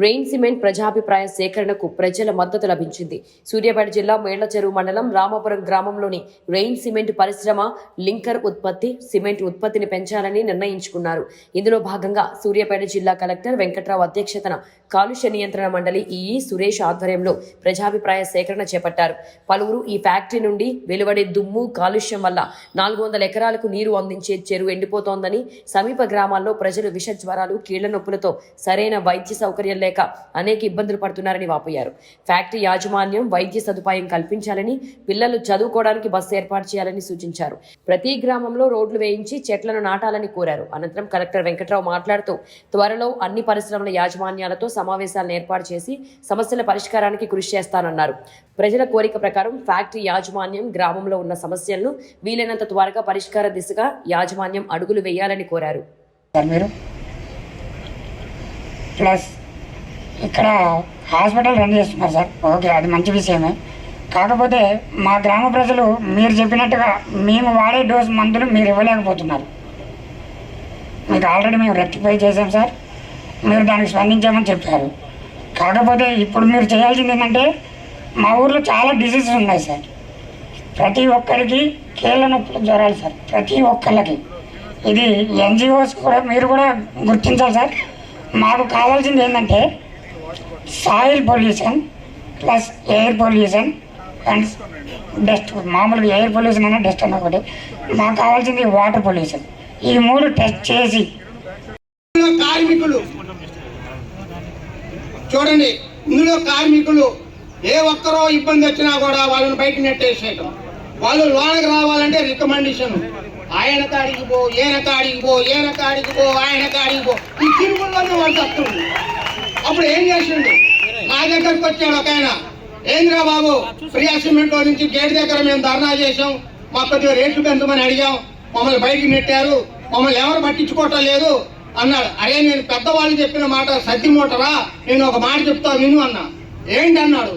Rain cement ప్రజాభిప్రాయ సేకరణకు ప్రజల మద్దతు లభించింది. సూర్యాపేట జిల్లా మేళ్ళ చెరువు మండలం రామాపురం గ్రామంలోని రెయిన్ సిమెంట్ పరిశ్రమ లింకర్ ఉత్పత్తి సిమెంట్ ఉత్పత్తిని పెంచాలని నిర్ణయించుకున్నారు. ఇందులో భాగంగా సూర్యాపేట జిల్లా కలెక్టర్ వెంకట్రావు అధ్యక్షతన కాలుష్య నియంత్రణ మండలి ఈఈ సురేష్ ఆధ్వర్యంలో ప్రజాభిప్రాయ సేకరణ చేపట్టారు. పలువురు ఈ ఫ్యాక్టరీ నుండి వెలువడే దుమ్ము కాలుష్యం వల్ల నాలుగు వందల ఎకరాలకు నీరు అందించే చెరువు ఎండిపోతోందని సమీప గ్రామాల్లో ప్రజలు విష జ్వరాలు కీళ్ళ నొప్పులతో సరైన వైద్య సౌకర్యం లేక అనేక ఇబ్బందులు పడుతున్నారని వాపోయారు. ఫ్యాక్టరీ యాజమాన్యం వైద్య సదుపాయం కల్పించాలని పిల్లలు చదువుకోవడానికి బస్సు ఏర్పాటు చేయాలని సూచించారు. ప్రతి గ్రామంలో రోడ్లు వేయించి చెట్లను నాటాలని కోరారు. అనంతరం కలెక్టర్ వెంకట్రావు మాట్లాడుతూ త్వరలో అన్ని పరిశ్రమల యాజమాన్యాలతో సమావేశాలను ఏర్పాటు చేసి సమస్యల పరిష్కారానికి కృషి చేస్తానన్నారు. ప్రజల కోరిక ప్రకారం ఫ్యాక్టరీ యాజమాన్యం గ్రామంలో ఉన్న సమస్యలను వీలైనంత త్వరగా పరిష్కార దిశగా యాజమాన్యం అడుగులు వేయాలని కోరారు. ప్లస్ ఇక్కడ హాస్పిటల్ రన్ చేస్తున్నారు సార్. ఓకే అది మంచి విషయమే. కాకపోతే మా గ్రామ ప్రజలు మీరు చెప్పినట్టుగా మేము వాడే డోస్ మందులు మీరు ఇవ్వలేకపోతున్నారు. మీకు ఆల్రెడీ మేము రెక్టిఫై చేసాం సార్. మీరు దానికి స్పందించామని చెప్పారు. కాకపోతే ఇప్పుడు మీరు చేయాల్సింది ఏంటంటే మా ఊర్లో చాలా డిసీజెస్ ఉన్నాయి సార్. ప్రతి ఒక్కరికి కీళ్ళ నొప్పులు జ్వరాలు సార్. ప్రతి ఒక్కళ్ళకి. ఇది ఎన్జిఓస్ కూడా మీరు కూడా గుర్తించాలి సార్. మాకు కావాల్సింది ఏంటంటే soil pollution plus air pollution and dust మామూలుగా ఎయిర్ పొల్యూషన్ అన్న డస్ట్ అన్న ఒకటి. మాకు కావాల్సింది వాటర్ పొల్యూషన్. ఈ మూడు టెస్ట్ చేసి కార్మికులు. చూడండి ఇందులో కార్మికులు ఏ ఒక్కరో ఇబ్బంది వచ్చినా కూడా వాళ్ళని బయట నెట్టేసేయటం. వాళ్ళు లోనకి రావాలంటే రికమెండేషన్ ఆయన కాడికి పో ఈయన కాడికి పో ఈయన కాడికి పో ఆయన కాడికి పో. ఈ తిరుగుల్లోనే వాళ్ళు వస్తుంది అప్పుడు ఏం చేసిండు? నా దగ్గరకు వచ్చాడు ఒక ఆయన. ఏంద్రా బాబు ప్రియా సిమెంట్ నుంచి గేట్ దగ్గర మేము ధర్నా చేసాం మాకు కొద్దిగా రేట్లు పెంచమని అడిగాం. మమ్మల్ని బయటికి నెట్టారు. మమ్మల్ని ఎవరు పట్టించుకోవటం లేదు అన్నాడు. అరే నేను పెద్దవాళ్ళు చెప్పిన మాట సత్యం మూటరా నేను ఒక మాట చెప్తా విను అన్నా. ఏంటి అన్నాడు?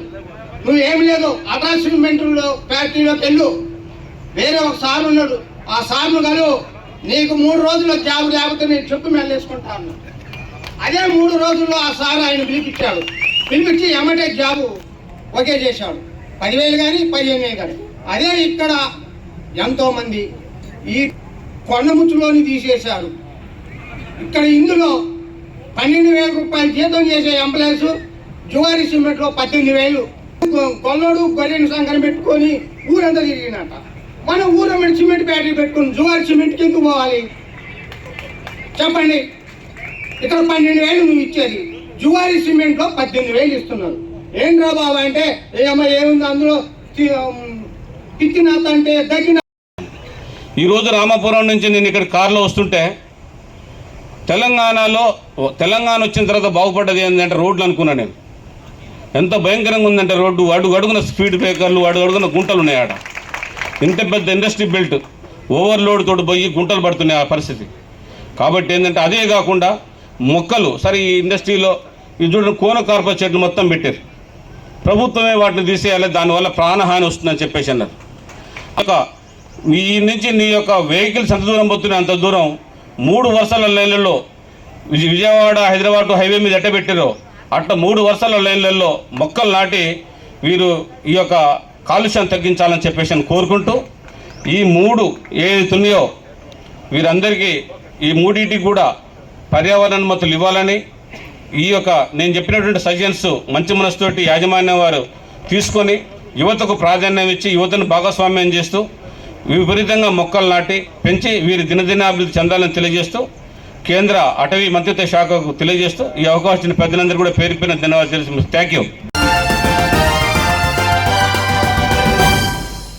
నువ్వు ఏం లేదు అటా సిమెంట్ ఫ్యాక్టరీలోకి వెళ్ళు వేరే ఒక సార్ ఉన్నాడు. ఆ సార్ను గారు నీకు మూడు రోజుల్లో జాబ్ లేకపోతే నేను చెప్పు మెల్లేసుకుంటా అన్నాడు అదే మూడు రోజుల్లో ఆ సార్ ఆయన పిలిపించాడు. పిలిపించి ఎమ్మటే జాబు ఓకే చేశాడు. పదివేలు కానీ పదిహేను వేలు కానీ అదే ఇక్కడ ఎంతోమంది ఈ కొండముచ్చులోని తీసేశారు. ఇక్కడ ఇందులో పన్నెండు వేల రూపాయలు జీతం చేసే ఎంప్లాయీస్ జువారి సిమెంట్లో పద్దెనిమిది వేలు కొల్లోడు గొర్రెను గొర్రెని పెట్టుకొని ఊరంతా తిరిగినట్ట మన ఊరమ్మడి సిమెంట్ బ్యాటరీ పెట్టుకుని జువారి సిమెంట్కి ఎందుకు పోవాలి? చెప్పండి. ఇక్కడ పన్నెండు వేలు నువ్వు ఇచ్చేది. జువారి సిమెంట్లో పద్దెనిమిది వేలు ఇస్తున్నారు. ఏం రా బాబు అంటే ఏమో ఏముంది అందులో? పిచ్చినాత అంటే దగ్గిన ఈరోజు రామాపురం నుంచి నేను ఇక్కడ కారులో వస్తుంటే తెలంగాణలో తెలంగాణ వచ్చిన తర్వాత బాగుపడ్డది ఏంటంటే రోడ్లు అనుకున్నా నేను. ఎంత భయంకరంగా ఉందంటే రోడ్డు అడుగు అడుగున స్పీడ్ బ్రేకర్లు అడుగు అడుగున గుంటలు ఉన్నాయి ఆడ. ఇంత పెద్ద ఇండస్ట్రీ బెల్ట్ ఓవర్లోడ్ తోటి పోయి గుంటలు పడుతున్నాయి ఆ పరిస్థితి. కాబట్టి ఏంటంటే అదే కాకుండా మొక్కలు సరే ఈ ఇండస్ట్రీలో ఈ చూడండి కోన కార్ప చెట్లు మొత్తం పెట్టారు. ప్రభుత్వమే వాటిని తీసేయాలి దానివల్ల ప్రాణహాని వస్తుందని చెప్పేసి అన్నారు. ఒక ఈ నుంచి నీ యొక్క వెహికల్స్ ఎంత దూరం పోతున్నాయి అంత దూరం? మూడు వరుసల లైన్లలో విజయవాడ హైదరాబాద్ హైవే మీద ఎట్ట పెట్టారో అట్లా మూడు వరుసల లైన్లలో మొక్కలు నాటి వీరు ఈ యొక్క కాలుష్యం తగ్గించాలని చెప్పేసి అని కోరుకుంటూ ఈ మూడు ఏదైతే ఉన్నాయో వీరందరికీ ఈ మూడింటికి కూడా పర్యావరణ అనుమతులు ఇవ్వాలని ఈ యొక్క నేను చెప్పినటువంటి సజెషన్స్ మంచి మనసుతోటి యాజమాన్యం వారు తీసుకొని యువతకు ప్రాధాన్యం ఇచ్చి యువతను భాగస్వామ్యం చేస్తూ విపరీతంగా మొక్కలు నాటి పెంచి వీరి దినదినాభివృద్ధి చెందాలని తెలియజేస్తూ కేంద్ర అటవీ మంత్రిత్వ శాఖకు తెలియజేస్తూ ఈ అవకాశం పెద్దలందరూ కూడా పేరు పేరున ధన్యవాదాలు తెలుసు థ్యాంక్ యూ